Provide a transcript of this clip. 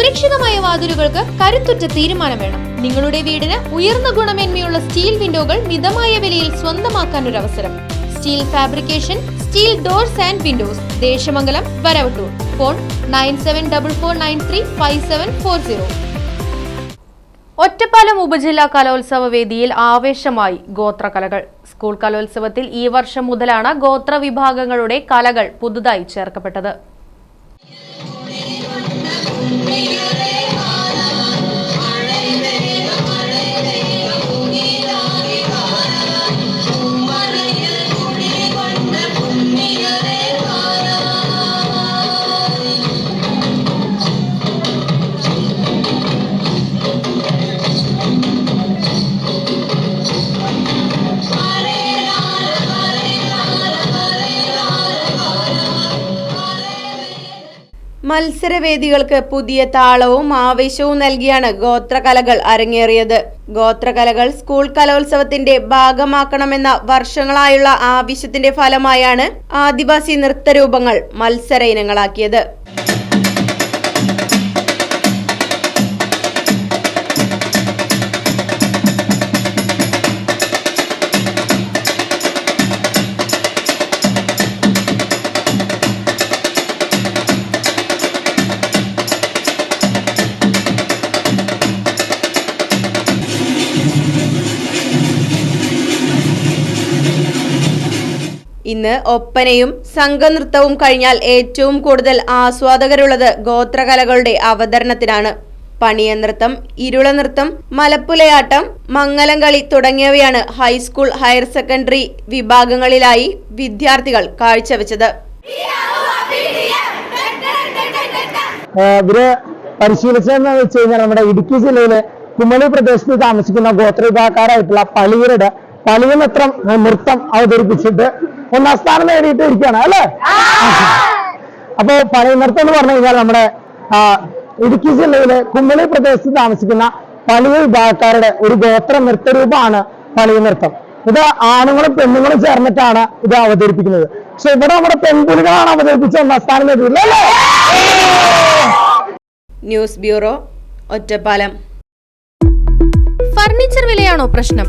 സുരക്ഷിതമായ വാതിലുകൾക്ക് കരുത്തുറ്റ തീരുമാനം വേണം. നിങ്ങളുടെ വീടിന് ഉയർന്ന ഗുണമേന്മയുള്ള സ്റ്റീൽ വിൻഡോകൾ മിതമായ വിലയിൽ സ്വന്തമാക്കാൻ ഒരു അവസരം steel fabrication steel doors and windows Deshamangalam Varavattoor. Phone nine seven double four nine three five seven four zero. Ottapalam ഉപജില്ലാ കലോത്സവ വേദിയിൽ ആവേശമായി ഗോത്ര കലകൾ സ്കൂൾ കലോത്സവത്തിൽ ഈ വർഷം മുതലാണ് ഗോത്ര വിഭാഗങ്ങളുടെ കലകൾ പുതുതായി ചേർക്കപ്പെട്ടത്. മത്സരവേദികൾക്ക് പുതിയ താളവും ആവേശവും നൽകിയാണ് ഗോത്രകലകൾ അരങ്ങേറിയത്. ഗോത്രകലകൾ സ്കൂൾ കലോത്സവത്തിന്റെ ഭാഗമാക്കണമെന്ന വർഷങ്ങളായുള്ള ആവശ്യത്തിന്റെ ഫലമായാണ് ആദിവാസി നൃത്തരൂപങ്ങൾ മത്സര ഇനങ്ങളാക്കിയത്. ഇന്ന് ഒപ്പനയും സംഘനൃത്തവും കഴിഞ്ഞാൽ ഏറ്റവും കൂടുതൽ ആസ്വാദകരുള്ളത് ഗോത്രകലകളുടെ അവതരണത്തിനാണ്. പണിയനൃത്തം ഇരുളനൃത്തം മലപ്പുലയാട്ടം മംഗലം കളി തുടങ്ങിയവയാണ് ഹൈസ്കൂൾ ഹയർ സെക്കൻഡറി വിഭാഗങ്ങളിലായി വിദ്യാർത്ഥികൾ കാഴ്ചവെച്ചത്. ഇവർ പരിശീലിച്ചതെന്ന് വെച്ച് കഴിഞ്ഞാൽ നമ്മുടെ ഇടുക്കി ജില്ലയിലെ കുമളി പ്രദേശത്ത് താമസിക്കുന്ന ഗോത്രവിഭാഗക്കാരായിട്ടുള്ള പളിയരുടെ പളിയ നൃത്തം നൃത്തം അവതരിപ്പിച്ചിട്ട് ഒന്നാം സ്ഥാനം നേടിയിട്ട് ഇരിക്കുകയാണ് അല്ലേ? അപ്പോൾ പളിയ നൃത്തം എന്ന് പറഞ്ഞു കഴിഞ്ഞാൽ നമ്മുടെ ഇടുക്കി ജില്ലയിലെ കുമ്മളി പ്രദേശത്ത് താമസിക്കുന്ന പലിയ വിഭാഗക്കാരുടെ ഒരു ഗോത്ര നൃത്തരൂപമാണ് പലിയ നൃത്തം ഇത് ആണുങ്ങളും പെണ്ണുങ്ങളും ചേർന്നിട്ടാണ് ഇത് അവതരിപ്പിക്കുന്നത്. പക്ഷെ ഇവിടെ നമ്മുടെ പെൺപുലികളാണ് അവതരിപ്പിച്ച ഒന്നാം സ്ഥാനം നേടിയില്ല അല്ലേ? News bureau Ottapalam. ഫർണിച്ചർ വിലയാണോ പ്രശ്നം?